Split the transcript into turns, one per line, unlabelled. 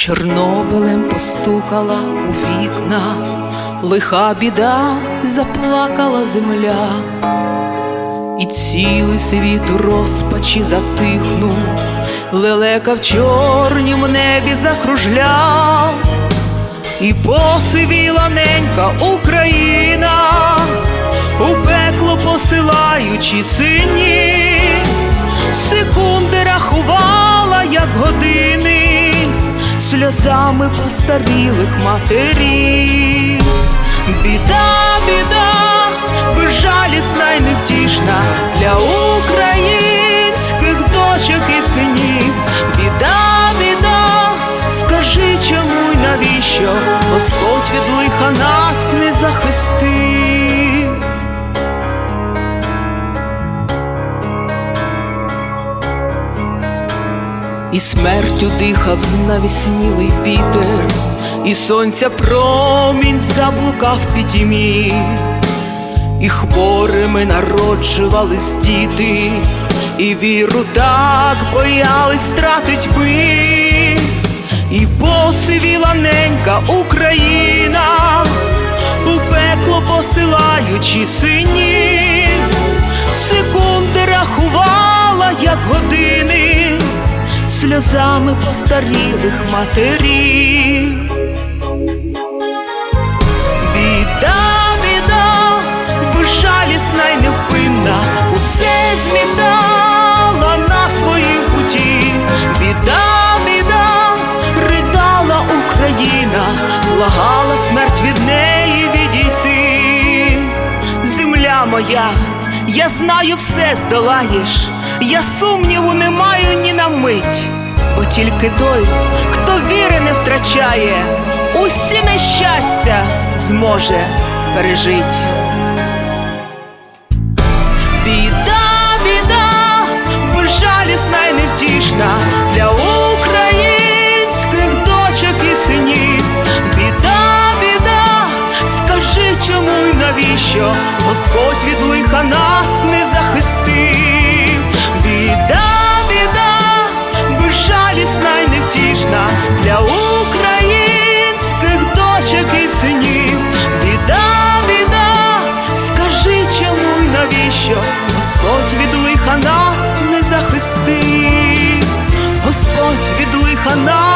Чорнобилем постукала у вікна, лиха біда заплакала земля, і цілий світ у розпачі затихнув, лелека в чорнім небі закружляв, і посивіла ненька Україна, у пекло посилаючи сині, сльозами постарілих матерів. І смертю дихав знавіснілий вітер, і сонця промінь заблукав пітьмі, і хворими народжувались діти, і віру так боялись втратить ми, і посивіла ненька Україна, у пекло посилаючи сльозами постарілих матерів. Біда, біда, безжалісна й невпинна, усе змітала на своїм путі. Біда, біда, ридала Україна, благала смерть від неї відійти. Земля моя, я знаю, все здолаєш, я сумніву не маю ні на мить, тільки той, хто віри не втрачає, усі нещастя зможе пережить. Біда, біда, безжалісна й невтішна для українських дочок і синів. Біда, біда, скажи чому й навіщо Господь від лиха нас не захистив. мені, біда, біда, скажи чому й навіщо Господь від лиха нас не захистив, Господь від лиха нас.